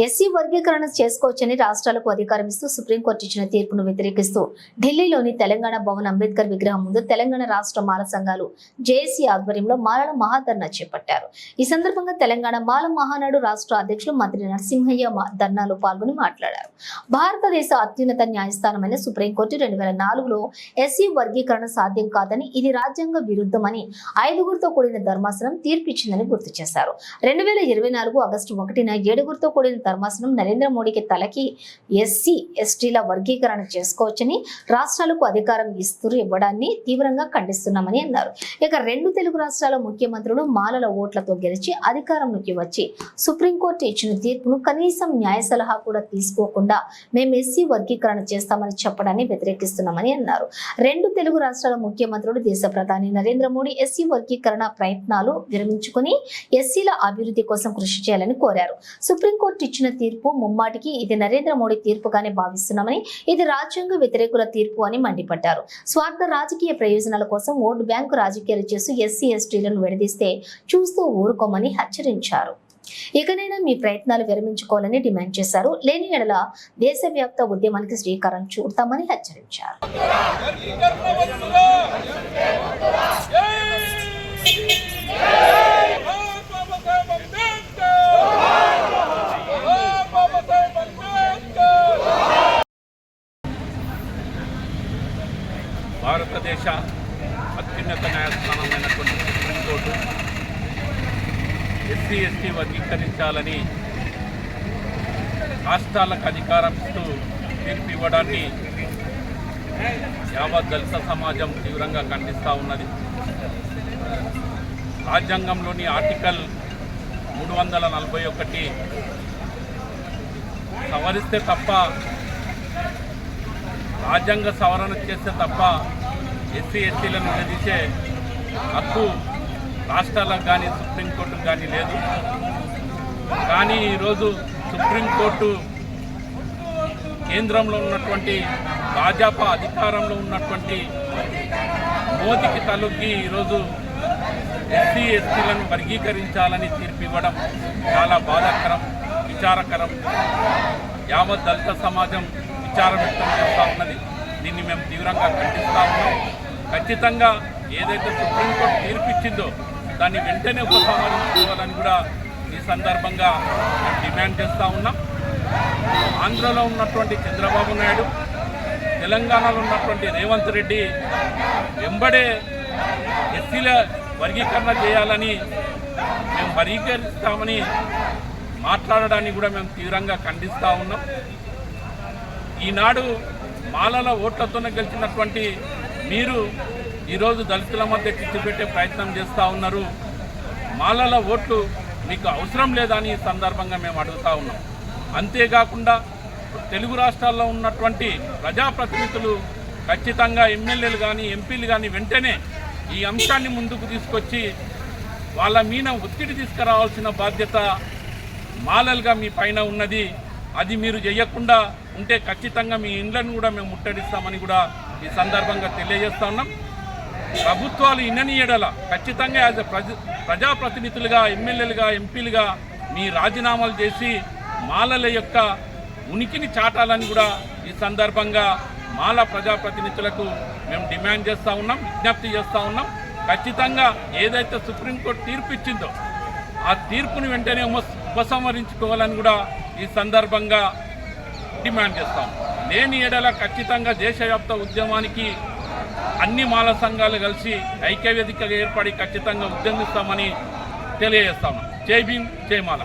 SC వర్గీకరణ చేసుకోవచ్చని రాష్ట్రాలకు అధికారం ఇస్తూ సుప్రీంకోర్టు ఇచ్చిన తీర్పును వ్యతిరేకిస్తూ ఢిల్లీలోని తెలంగాణ భవన్ అంబేద్కర్ విగ్రహం ముందు తెలంగాణ రాష్ట్ర మాల సంఘాలు జేఏసీ ఆధ్వర్యంలో మాలల మహాధర్నా చేపట్టారు. ఈ సందర్భంగా తెలంగాణ మాల మహానాడు రాష్ట్ర అధ్యక్షులు మంత్రి నరసింహయ్య ధర్నాలో పాల్గొని మాట్లాడారు. భారతదేశ అత్యున్నత న్యాయస్థానమైన సుప్రీంకోర్టు రెండు వేల నాలుగులో ఎస్సీ వర్గీకరణ సాధ్యం కాదని ఇది రాజ్యాంగ విరుద్ధమని ఐదుగురితో కూడిన ధర్మాసనం తీర్పిచ్చిందని గుర్తు చేశారు. రెండు వేల ఇరవై నాలుగు ఆగస్టు ఒకటిన ఏడుగురితో కూడిన ధర్మాసనం నరేంద్ర మోడీకి తలకి ఎస్సీ ఎస్టీల వర్గీకరణ చేసుకోవచ్చని రాష్ట్రాలకు అధికారం ఇస్తూ ఇవ్వడాన్ని తీవ్రంగా ఖండిస్తున్నామని అన్నారు. ఇక రెండు తెలుగు రాష్ట్రాల ముఖ్యమంత్రులు మాలల ఓట్లతో గెలిచి అధికారంలోకి వచ్చి సుప్రీంకోర్టు ఇచ్చిన తీర్పును కనీసం న్యాయ సలహా కూడా తీసుకోకుండా మేము ఎస్సీ వర్గీకరణ చేస్తామని చెప్పడాన్ని వ్యతిరేకిస్తున్నామని అన్నారు. రెండు తెలుగు రాష్ట్రాల ముఖ్యమంత్రులు దేశ ప్రధాని నరేంద్ర మోడీ ఎస్సీ వర్గీకరణ ప్రయత్నాలు విరమించుకుని ఎస్సీల అభివృద్ధి కోసం కృషి చేయాలని కోరారు. సుప్రీంకోర్టు ఇచ్చిన తీర్పు ముమ్మాటికి ఇది నరేంద్ర మోడీ తీర్పుగానే భావిస్తున్నామని ఇది రాజ్యాంగ వ్యతిరేకుల తీర్పు అని మండిపడ్డారు. స్వార్థ రాజకీయ ప్రయోజనాల కోసం ఓటు బ్యాంకు రాజకీయాలు చేస్తూ ఎస్సీ ఎస్టీలను విడదీస్తే చూస్తూ ఊరుకోమని హెచ్చరించారు. ఇకనైనా మీ ప్రయత్నాలు విరమించుకోవాలని డిమాండ్ చేశారు. లేని ఎడల దేశవ్యాప్త ఉద్యమానికి శ్రీకారం చూడతామని హెచ్చరించారు. భారతదేశ అత్యున్నత న్యాయస్థానమైనటువంటి సుప్రీంకోర్టు ఎస్సీ ఎస్టీ వర్గీకరించాలని రాష్ట్రాలకు అధికారం ఇస్తూ తీర్పు ఇవ్వడాన్ని యావత్ దళిత సమాజం తీవ్రంగా ఖండిస్తూ ఉన్నది. రాజ్యాంగంలోని ఆర్టికల్ మూడు వందల నలభై ఒకటి సవరిస్తే తప్ప రాజ్యాంగ సవరణ చేస్తే తప్ప ఎస్సీ ఎస్టీలను విడదీసే హక్కు రాష్ట్రాలకు కానీ సుప్రీంకోర్టుకు కానీ లేదు. కానీ ఈరోజు సుప్రీంకోర్టు కేంద్రంలో ఉన్నటువంటి భాజపా అధికారంలో ఉన్నటువంటి మోదీకి తలొగ్గి ఈరోజు ఎస్సీ ఎస్టీలను వర్గీకరించాలని తీర్పు ఇవ్వడం చాలా బాధాకరం విచారకరం. యావత్ దళిత సమాజం విచారం వ్యక్తం చేస్తూ ఉన్నది. దీన్ని మేము తీవ్రంగా ఖండిస్తూ ఉన్నాం. ఖచ్చితంగా ఏదైతే సుప్రీంకోర్టు తీర్పిచ్చిందో దాన్ని వెంటనే ఉపసంహరించుకోవాలని కూడా ఈ సందర్భంగా డిమాండ్ చేస్తూ ఉన్నాం. ఆంధ్రలో ఉన్నటువంటి చంద్రబాబు నాయుడు తెలంగాణలో ఉన్నటువంటి రేవంత్ రెడ్డి వెంబడే ఎస్సీల వర్గీకరణ చేయాలని మేము వర్గీకరిస్తామని మాట్లాడడాన్ని కూడా మేము తీవ్రంగా ఖండిస్తూ ఉన్నాం. ఈనాడు మాలల ఓట్లతోనే గెలిచినటువంటి మీరు ఈరోజు దళితుల మధ్య చిచ్చు పెట్టే ప్రయత్నం చేస్తూ ఉన్నారు. మాలల ఓట్లు మీకు అవసరం లేదని ఈ సందర్భంగా మేము అడుగుతా ఉన్నాం. అంతేకాకుండా తెలుగు రాష్ట్రాల్లో ఉన్నటువంటి ప్రజాప్రతినిధులు ఖచ్చితంగా ఎమ్మెల్యేలు కానీ ఎంపీలు కానీ వెంటనే ఈ అంశాన్ని ముందుకు తీసుకొచ్చి వాళ్ళ మీద ఒత్తిడి తీసుకురావాల్సిన బాధ్యత మాలలుగా మీ పైన ఉన్నది. అది మీరు చేయకుండా ఉంటే ఖచ్చితంగా మీ ఇండ్లను కూడా మేము ముట్టడిస్తామని కూడా ఈ సందర్భంగా తెలియజేస్తా ఉన్నాం. ప్రభుత్వాలు ఇన్నని ఎడల ఖచ్చితంగా యాజ్ ఎ ప్రజ ప్రజాప్రతినిధులుగా ఎమ్మెల్యేలుగా ఎంపీలుగా మీ రాజీనామాలు చేసి మాలల యొక్క ఉనికిని చాటాలని కూడా ఈ సందర్భంగా మాల ప్రజాప్రతినిధులకు మేము డిమాండ్ చేస్తూ ఉన్నాం విజ్ఞప్తి చేస్తూ ఉన్నాం. ఖచ్చితంగా ఏదైతే సుప్రీంకోర్టు తీర్పు ఇచ్చిందో ఆ తీర్పుని వెంటనే ఉప- ఉపసంహరించుకోవాలని కూడా ఈ సందర్భంగా డిమాండ్ చేస్తాం. లేని ఎడల ఖచ్చితంగా దేశవ్యాప్త ఉద్యమానికి అన్ని మాల సంఘాలు కలిసి ఐక్యవేదికగా ఏర్పడి ఖచ్చితంగా ఉద్యమిస్తామని తెలియజేస్తాము జై భీమ్ జై మాల.